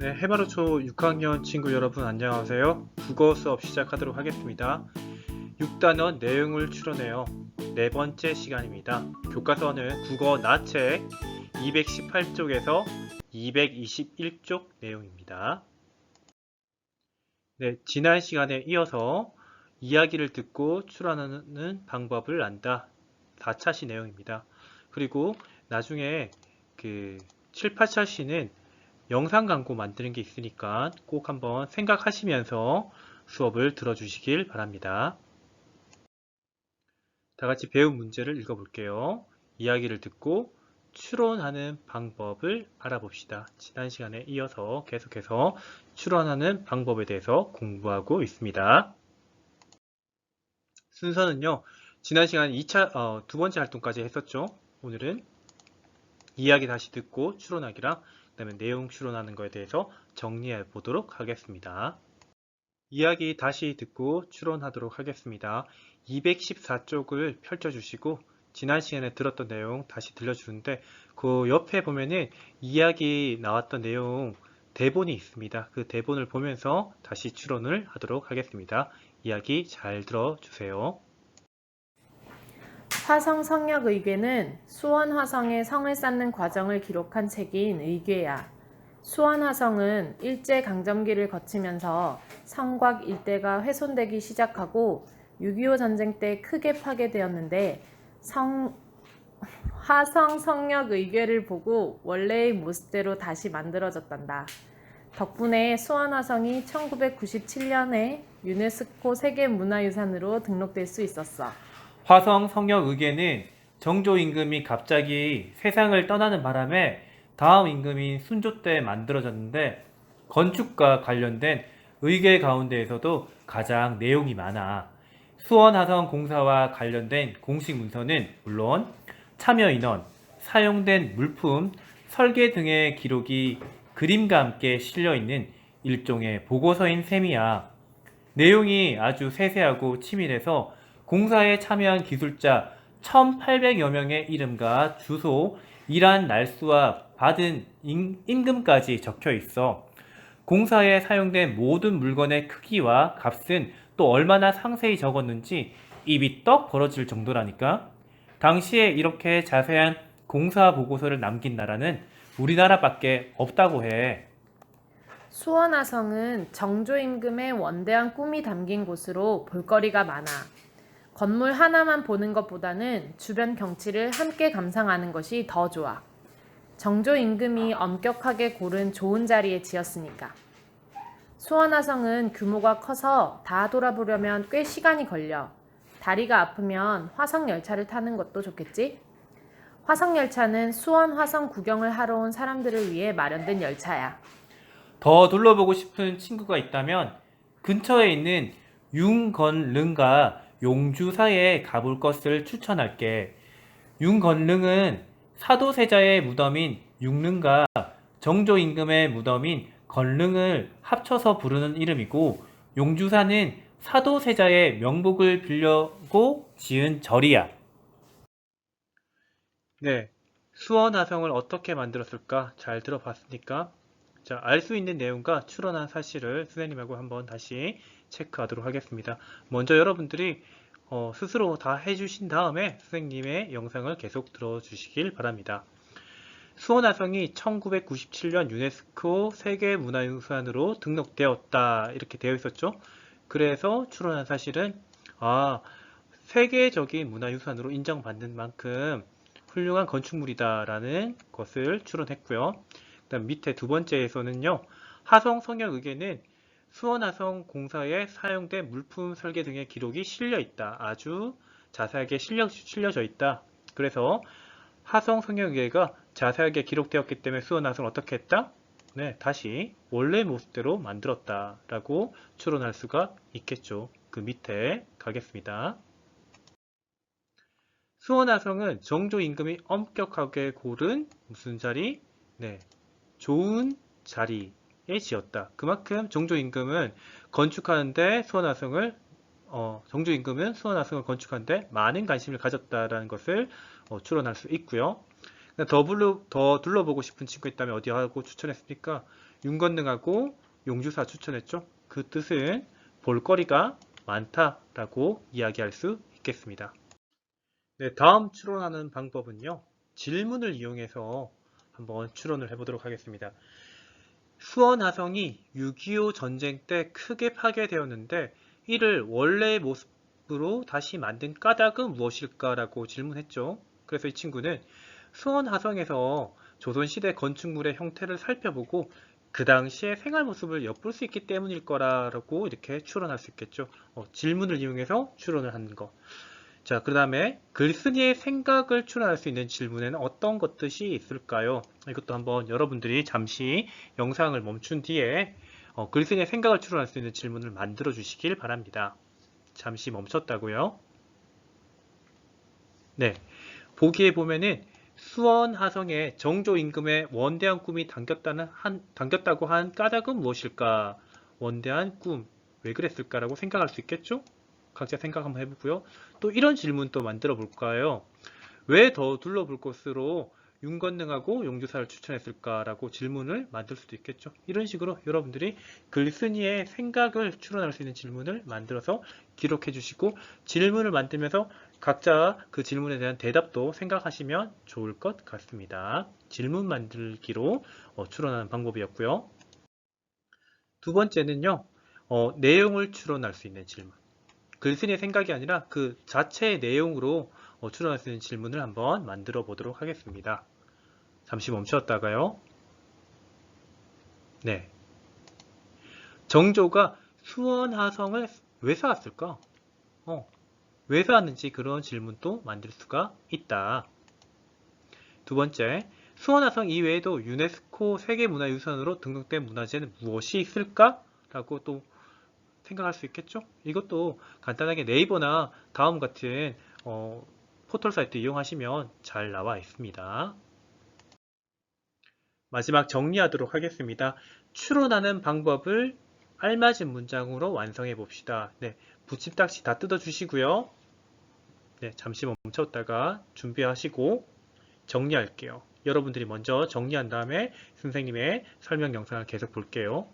네, 해바로초 6학년 친구 여러분 안녕하세요. 국어 수업 시작하도록 하겠습니다. 6단원 내용을 추론해요. 네 번째 시간입니다. 교과서는 국어 나책 218쪽에서 221쪽 내용입니다. 네, 지난 시간에 이어서 이야기를 듣고 추론하는 방법을 안다. 4차 시 내용입니다. 그리고 나중에 그 7, 8차 시는 영상 광고 만드는 게 있으니까 꼭 한번 생각하시면서 수업을 들어주시길 바랍니다. 다 같이 배운 문제를 읽어볼게요. 이야기를 듣고 추론하는 방법을 알아봅시다. 지난 시간에 이어서 계속해서 추론하는 방법에 대해서 공부하고 있습니다. 순서는요, 지난 시간 2차, 어, 두 번째 활동까지 했었죠. 오늘은 이야기 다시 듣고 추론하기랑 그다음에 내용 추론하는 거에 대해서 정리해 보도록 하겠습니다. 이야기 다시 듣고 추론하도록 하겠습니다. 214쪽을 펼쳐주시고 지난 시간에 들었던 내용 다시 들려주는데 그 옆에 보면은 이야기 나왔던 내용 대본이 있습니다. 그 대본을 보면서 다시 추론을 하도록 하겠습니다. 이야기 잘 들어주세요. 화성 성역 의궤는 수원 화성의 성을 쌓는 과정을 기록한 책인 의궤야. 수원 화성은 일제 강점기를 거치면서 성곽 일대가 훼손되기 시작하고 6.25 전쟁 때 크게 파괴되었는데 성 화성 성역 의궤를 보고 원래의 모습대로 다시 만들어졌단다. 덕분에 수원 화성이 1997년에 유네스코 세계문화유산으로 등록될 수 있었어. 화성 성역 의궤는 정조 임금이 갑자기 세상을 떠나는 바람에 다음 임금인 순조 때 만들어졌는데 건축과 관련된 의궤 가운데에서도 가장 내용이 많아. 수원 화성 공사와 관련된 공식 문서는 물론 참여 인원, 사용된 물품, 설계 등의 기록이 그림과 함께 실려 있는 일종의 보고서인 셈이야. 내용이 아주 세세하고 치밀해서 공사에 참여한 기술자 1,800여 명의 이름과 주소, 일한 날수와 받은 임- 임금까지 적혀 있어. 공사에 사용된 모든 물건의 크기와 값은 또 얼마나 상세히 적었는지 입이 떡 벌어질 정도라니까. 당시에 이렇게 자세한 공사 보고서를 남긴 나라는 우리나라밖에 없다고 해. 수원화성은 정조 임금의 원대한 꿈이 담긴 곳으로 볼거리가 많아. 건물 하나만 보는 것보다는 주변 경치를 함께 감상하는 것이 더 좋아. 정조 임금이 엄격하게 고른 좋은 자리에 지었으니까. 수원화성은 규모가 커서 다 돌아보려면 꽤 시간이 걸려. 다리가 아프면 화성 열차를 타는 것도 좋겠지? 화성 열차는 수원 화성 구경을 하러 온 사람들을 위해 마련된 열차야. 더 둘러보고 싶은 친구가 있다면 근처에 있는 융건릉과 용주사에 가볼 것을 추천할게. 융건릉은 사도세자의 무덤인 융릉과 정조 임금의 무덤인 건릉을 합쳐서 부르는 이름이고 용주사는 사도세자의 명복을 빌려고 지은 절이야. 네, 수원 화성을 어떻게 만들었을까 잘 들어봤으니까 자, 알 수 있는 내용과 추론한 사실을 선생님하고 한번 다시 체크하도록 하겠습니다. 먼저 여러분들이 어, 스스로 다 해주신 다음에 선생님의 영상을 계속 들어주시길 바랍니다. 수원 화성이 1997년 유네스코 세계문화유산으로 등록되었다 이렇게 되어 있었죠. 그래서 추론한 사실은 아 세계적인 문화유산으로 인정받는 만큼 훌륭한 건축물이다라는 것을 추론했고요. 그다음 밑에 두 번째에서는요. 하성 성역 의궤는 수원 하성 공사에 사용된 물품 설계 등의 기록이 실려 있다. 아주 자세하게 실려, 실려져 있다. 그래서 성역 의궤가 자세하게 기록되었기 때문에 수원 하성을 어떻게 했다? 네, 다시 원래 모습대로 만들었다 라고 추론할 수가 있겠죠. 그 밑에 가겠습니다. 수원화성은 정조 임금이 엄격하게 고른 무슨 자리? 네, 좋은 자리에 지었다. 그만큼 정조 임금은 건축하는데 수원화성을 어, 정조 임금은 수원화성을 건축하는데 많은 관심을 가졌다라는 것을 어, 추론할 수 있고요. 더, 불러, 더 둘러보고 싶은 친구 있다면 어디 하고 추천했습니까? 윤건능하고 용주사 추천했죠. 그 뜻은 볼거리가 많다라고 이야기할 수 있겠습니다. 네, 다음 추론하는 방법은요. 질문을 이용해서 한번 추론을 해보도록 하겠습니다. 수원하성이 6.25 전쟁 때 크게 파괴되었는데 이를 원래의 모습으로 다시 만든 까닭은 무엇일까라고 질문했죠. 그래서 이 친구는 수원하성에서 조선시대 건축물의 형태를 살펴보고 그 당시의 생활 모습을 엿볼 수 있기 때문일 거라고 이렇게 추론할 수 있겠죠. 어, 질문을 이용해서 추론을 하는 거. 자, 그 다음에 글쓴이의 생각을 추론할 수 있는 질문에는 어떤 것들이 있을까요? 이것도 한번 여러분들이 잠시 영상을 멈춘 뒤에 어, 글쓴이의 생각을 추론할 수 있는 질문을 만들어 주시길 바랍니다. 잠시 멈췄다고요. 네, 보기에 보면은 수원 하성에 정조 임금의 원대한 꿈이 담겼다는 한, 담겼다고 한 까닭은 무엇일까? 원대한 꿈, 왜 그랬을까라고 생각할 수 있겠죠? 각자 생각 한번 해보고요. 또 이런 질문 또 만들어 볼까요? 왜 더 둘러볼 것으로 윤건능하고 용주사를 추천했을까라고 질문을 만들 수도 있겠죠. 이런 식으로 여러분들이 글쓴이의 생각을 추론할 수 있는 질문을 만들어서 기록해 주시고 질문을 만들면서 각자 그 질문에 대한 대답도 생각하시면 좋을 것 같습니다. 질문 만들기로 어, 추론하는 방법이었고요. 두 번째는요, 어, 내용을 추론할 수 있는 질문. 글쓴이의 생각이 아니라 그 자체의 내용으로 어, 추론할 수 있는 질문을 한번 만들어 보도록 하겠습니다. 잠시 멈추었다가요. 네. 정조가 수원하성을 왜 쌓았을까? 어, 왜 쌓았는지 그런 질문도 만들 수가 있다. 두 번째, 수원하성 이외에도 유네스코 세계문화유산으로 등록된 문화재는 무엇이 있을까? 라고 또 생각할 수 있겠죠? 이것도 간단하게 네이버나 다음 같은 어, 포털 사이트 이용하시면 잘 나와 있습니다. 마지막 정리하도록 하겠습니다. 추론하는 방법을 알맞은 문장으로 완성해 봅시다. 네, 붙임딱지 다 뜯어 주시고요. 네, 잠시 멈췄다가 준비하시고 정리할게요. 여러분들이 먼저 정리한 다음에 선생님의 설명 영상을 계속 볼게요.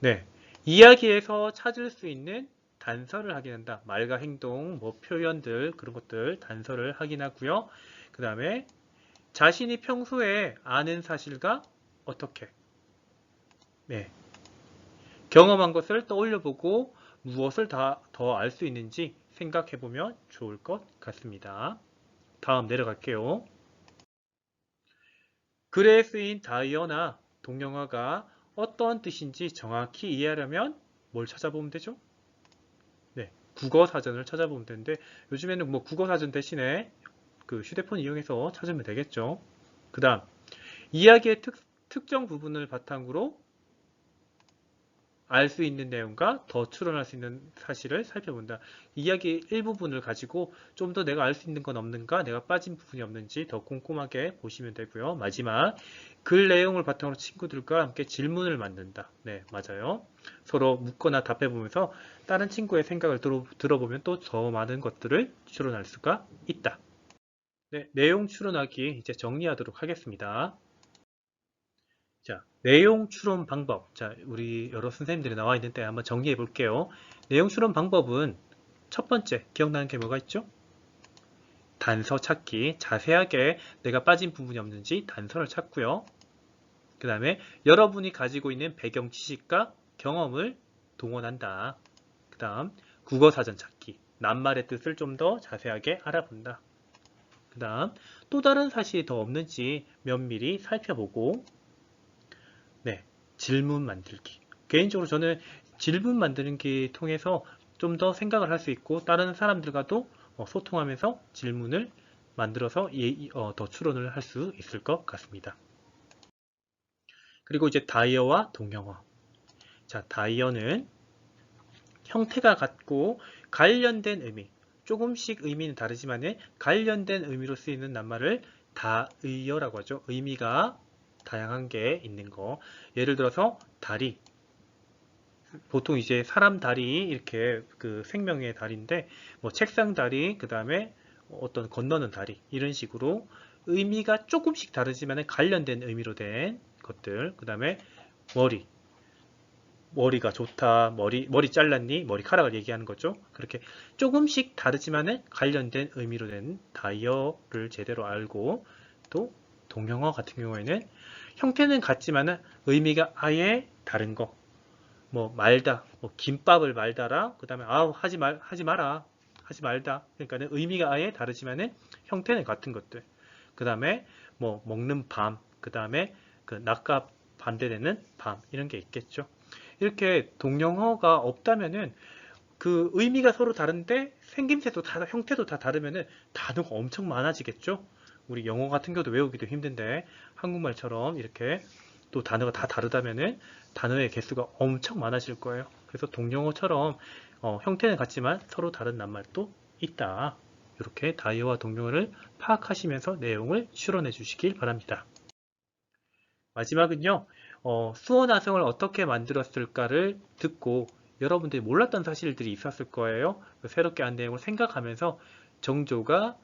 네, 이야기에서 찾을 수 있는 단서를 확인한다. 말과 행동, 뭐 표현들 그런 것들 단서를 확인하고요. 그 다음에 자신이 평소에 아는 사실과 어떻게 네, 경험한 것을 떠올려보고 무엇을 더알 수 있는지 생각해보면 좋을 것 같습니다. 다음 내려갈게요. 글에 쓰인 다이어나 동영화가 어떤 뜻인지 정확히 이해하려면 뭘 찾아보면 되죠? 네, 국어 사전을 찾아보면 되는데 요즘에는 뭐 국어 사전 대신에 그 휴대폰 이용해서 찾으면 되겠죠. 그 다음 이야기의 특, 특정 부분을 바탕으로 알 수 있는 내용과 더 추론할 수 있는 사실을 살펴본다. 이야기 일부분을 가지고 좀 더 내가 알 수 있는 건 없는가, 내가 빠진 부분이 없는지 더 꼼꼼하게 보시면 되고요. 마지막 글 내용을 바탕으로 친구들과 함께 질문을 만든다. 네, 맞아요. 서로 묻거나 답해보면서 다른 친구의 생각을 들어, 들어보면 또 더 많은 것들을 추론할 수가 있다. 네, 내용 추론하기 이제 정리하도록 하겠습니다. 자, 내용 추론 방법. 자, 우리 여러 선생님들이 나와 있는데 한번 정리해 볼게요. 내용 추론 방법은 첫 번째, 기억나는 게 뭐가 있죠? 단서 찾기. 자세하게 내가 빠진 부분이 없는지 단서를 찾고요. 그 다음에 여러분이 가지고 있는 배경 지식과 경험을 동원한다. 그 다음, 국어 사전 찾기. 낱말의 뜻을 좀 더 자세하게 알아본다. 그 다음, 또 다른 사실이 더 없는지 면밀히 살펴보고, 네, 질문 만들기. 개인적으로 저는 질문 만드는 통해서 좀 더 생각을 할 수 있고 다른 사람들과도 어, 소통하면서 질문을 만들어서 어, 더 추론을 할 수 있을 것 같습니다. 그리고 이제 다이어와 동영어. 자, 다이어는 형태가 같고 관련된 의미, 조금씩 의미는 다르지만 관련된 의미로 쓰이는 낱말을 다의어라고 하죠. 의미가 다양한 게 있는 거. 예를 들어서 다리. 보통 이제 사람 다리 이렇게 그 생명의 다리인데 뭐 책상 다리, 그 다음에 어떤 건너는 다리 이런 식으로 의미가 조금씩 다르지만 관련된 의미로 된 것들 그 다음에 머리 머리가 좋다 머리 머리 잘랐니 머리카락을 얘기하는 거죠 그렇게 조금씩 다르지만 관련된 의미로 된 다이어를 제대로 알고 또 동영어 같은 경우에는 형태는 같지만 의미가 아예 다른 거. 뭐 말다 뭐 김밥을 말다라 그 다음에 아우 하지 말 하지 마라 하지 말다. 그러니까는 의미가 아예 다르지만은 형태는 같은 것들. 그 다음에 뭐 먹는 밤 그 다음에 그 낮과 반대되는 밤 이런 게 있겠죠. 이렇게 동영어가 없다면은 그 의미가 서로 다른데 생김새도 다 형태도 다 다르면은 단어가 엄청 많아지겠죠 우리 영어 같은 경우도 외우기도 힘든데 한국말처럼 이렇게 또 단어가 다 다르다면은 단어의 개수가 엄청 많아질 거예요. 그래서 동영어처럼 어, 형태는 같지만 서로 다른 낱말도 있다. 이렇게 다이어와 동영어를 파악하시면서 내용을 추론해 주시길 바랍니다. 마지막은요, 어, 수원화성을 어떻게 만들었을까를 듣고 여러분들이 몰랐던 사실들이 있었을 거예요. 새롭게 한 내용을 생각하면서 정조가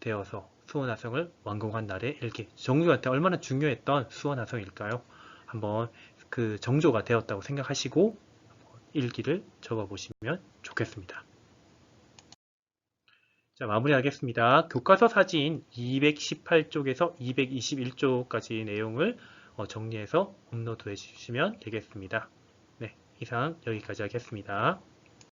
되어서 수원화성을 완공한 날의 일기. 정조한테 얼마나 중요했던 수원화성일까요? 한번 그 정조가 되었다고 생각하시고 일기를 적어 보시면 좋겠습니다. 자, 마무리하겠습니다. 교과서 사진 218쪽에서 221쪽까지 내용을 어, 정리해서 업로드 해 주시면 되겠습니다. 네, 이상 여기까지 하겠습니다.